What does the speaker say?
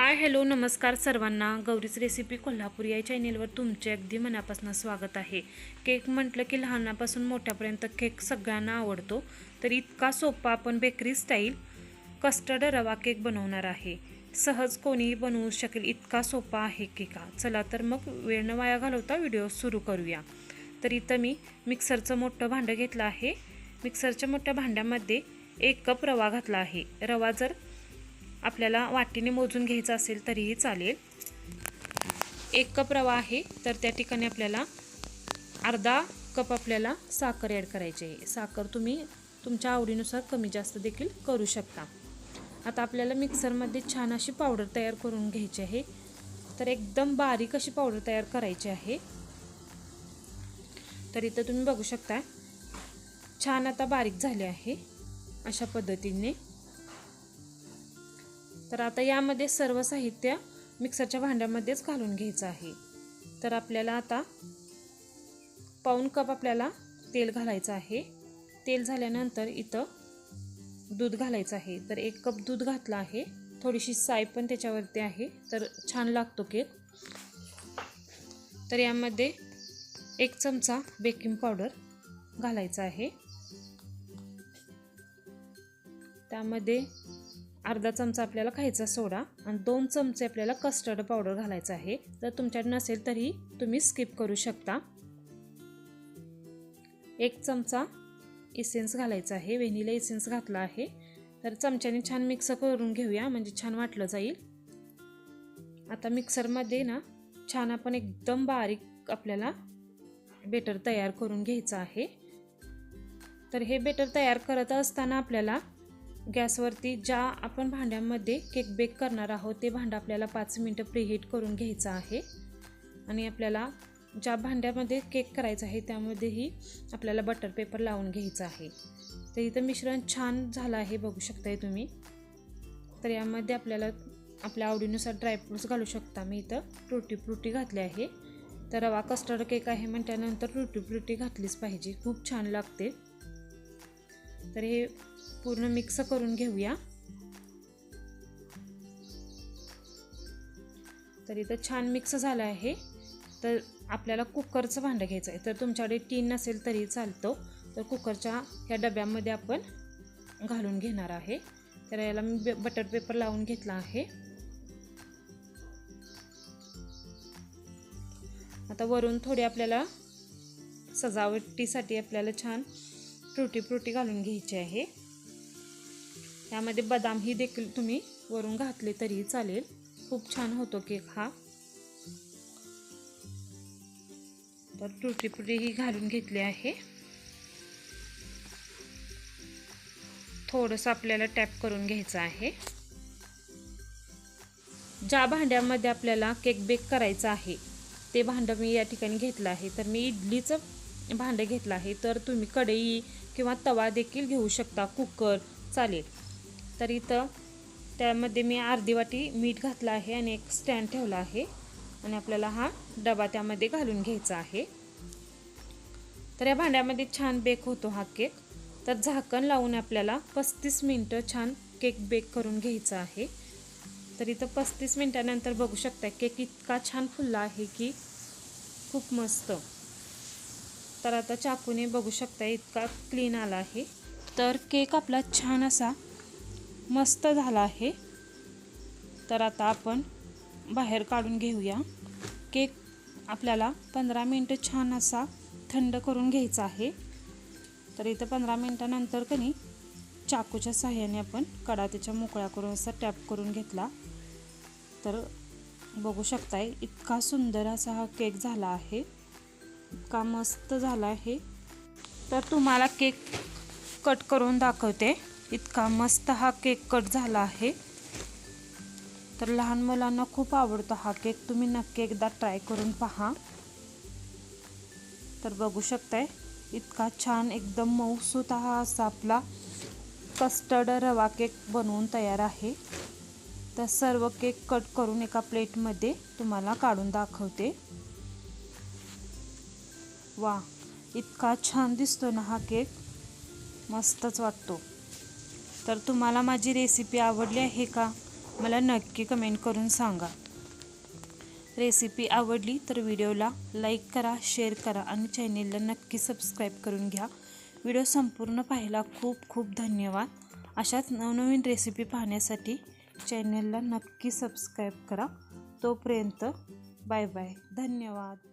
Hi hello नमस्कार सर्वांना. गौरीच recipe Kolhapur या चॅनेलवर तुमचे अगदी मनापासून स्वागत आहे. केक म्हटलं की लहानापासून मोठ्यापर्यंत केक सगळ्यांना आवडतो तर इतका सोपा आपण बेकरी स्टाईल कस्टर्ड रवा केक बनवणार आहे. सहज कोणीही बनवू शकेल इतका सोपा आहे केक हा. चला तर मग वेळ न वाया घालवता व्हिडिओ सुरू करूया. तर इथं मी मिक्सरचं मोठं भांडं घेतलं आहे. मिक्सरच्या मोठ्या भांड्यामध्ये एक कप रवा घातला आहे. रवा जर आपल्याला वाटीने मोजून घ्यायचं असेल तरीही चालेल. एक कप रवा आहे तर त्या ठिकाणी आपल्याला अर्धा कप आपल्याला साखर ॲड करायची आहे. साखर तुम्ही तुमच्या आवडीनुसार कमी जास्त देखील करू शकता. आता आपल्याला मिक्सरमध्ये छान अशी पावडर तयार करून घ्यायची आहे. तर एकदम बारीक अशी पावडर तयार करायची आहे. तर इथं तुम्ही बघू शकता छान आता बारीक झाले आहे अशा पद्धतीने. तर आता यामध्ये सर्व साहित्य मिक्सरच्या भांड्यामध्येच घालून घ्यायचं आहे. तर आपल्याला आता पाऊन कप आपल्याला तेल घालायचं आहे. तेल झाल्यानंतर इथं दूध घालायचं आहे. तर एक कप दूध घातलं आहे. थोडीशी साय पण त्याच्यावरती आहे. तर छान लागतो केक. तर यामध्ये एक चमचा बेकिंग पावडर घालायचा आहे. त्यामध्ये अर्धा चमचा आपल्याला खायचा सोडा आणि दोन चमचे आपल्याला कस्टर्ड पावडर घालायचा आहे. जर तुमच्याकडे नसेल तरी तुम्ही स्किप करू शकता. एक चमचा इसेन्स घालायचा आहे. व्हेनिला इसेन्स घातला आहे. तर चमच्याने छान मिक्स करून घेऊया. म्हणजे छान वाटलं जाईल. आता मिक्सरमध्ये ना छान आपण एकदम बारीक आपल्याला बेटर तयार करून घ्यायचं आहे. तर हे बेटर तयार करत असताना आपल्याला गॅसवरती ज्या आपण भांड्यामध्ये केक बेक करणार आहोत ते भांडं आपल्याला पाच मिनटं प्रीहीट करून घ्यायचं आहे. आणि आपल्याला ज्या भांड्यामध्ये केक करायचं आहे त्यामध्येही आपल्याला बटर पेपर लावून घ्यायचं आहे. तर इथं मिश्रण छान झालं आहे बघू शकताय तुम्ही. तर यामध्ये आपल्याला आपल्या आवडीनुसार ड्रायफ्रूट्स घालू शकता. मी इथं फ्रुटी फ्रुटी घातली आहे. तर रवा कस्टर्ड केक आहे म्हटल्यानंतर फ्रुटी फ्रुटी घातलीच पाहिजे. खूप छान लागते. तर हे पूर्ण मिक्स करून घेऊया. तर इथं छान मिक्स झालं आहे. तर आपल्याला कुकरचं भांडं घ्यायचं आहे. तर तुमच्याकडे टीन नसेल तरी चालतं. तर कुकरच्या ह्या डब्यामध्ये आपण घालून घेणार आहे. तर याला मी बटर पेपर लावून घेतला आहे. आता वरून थोडी आपल्याला सजावटीसाठी आपल्याला छान फ्रुटी फ्रुटी घालून घ्यायची आहे. यामध्ये बदामही देखील तुम्ही वरून घातले तरी चालेल. खूप छान होतो केक हा. तर फ्रुटी फ्रुटी ही घालून घेतली आहे. थोडंसं आपल्याला टॅप करून घ्यायचं आहे. ज्या भांड्यामध्ये आपल्याला केक बेक करायचा आहे ते भांडं मी या ठिकाणी घेतलं आहे. तर मी इडलीचं भांडं घेतलं आहे तर तुम्ही कढई किंवा तवा देखील घेऊ शकता कुकर चालेल. तर इथं त्यामध्ये मी अर्धी वाटी मीठ घातलं आहे आणि एक स्टँड ठेवला आहे आणि आपल्याला हा डबा त्यामध्ये घालून घ्यायचा आहे. तर या भांड्यामध्ये छान बेक होतो हा केक तर झाकण लावून आपल्याला पस्तीस मिनटं छान केक बेक करून घ्यायचा आहे. तर इथं पस्तीस मिनटानंतर बघू शकता केक इतका छान फुलला आहे की खूप मस्त. तर आता चाकूने बघू शकता इतका क्लीन आला आहे. तर केक आपला छान असा मस्त झाला आहे. तर आता आपण बाहेर काढून घेऊया. केक आपल्याला पंधरा मिनटं छान असा थंड करून घ्यायचा आहे. तर इथं पंधरा मिनटानंतर का नाही चाकूच्या साह्याने आपण कडा त्याच्या मोकळ्या करून असा टॅप करून घेतला. तर बघू शकताय इतका सुंदर असा हा केक झाला आहे. इतका मस्त झाला आहे. तर तुम्हाला केक कट करून दाखवते. इतका मस्त हा केक कट झाला आहे. तर लहान मुलांना खूप आवडतो हा केक. तुम्ही नक्की एकदा ट्राय करून पहा. तर बघू शकताय इतका छान एकदम मऊसूत हा असा आपला कस्टर्ड रवा केक बनवून तयार आहे. तर सर्व केक कट करून एका प्लेटमध्ये तुम्हाला काढून दाखवते. वा इतका छान दिसतो ना हा केक. मस्तच वाटतो. तर तुम्हाला माझी रेसिपी आवडली आहे का? मला नक्की कमेंट करून सांगा. रेसिपी आवडली तर व्हिडिओला लाईक करा शेअर करा आणि चॅनेलला नक्की सबस्क्राईब करून घ्या. व्हिडिओ संपूर्ण पाहायला खूप खूप धन्यवाद. अशाच नवनवीन रेसिपी पाहण्यासाठी चॅनेलला नक्की सबस्क्राईब करा. तोपर्यंत बाय बाय धन्यवाद.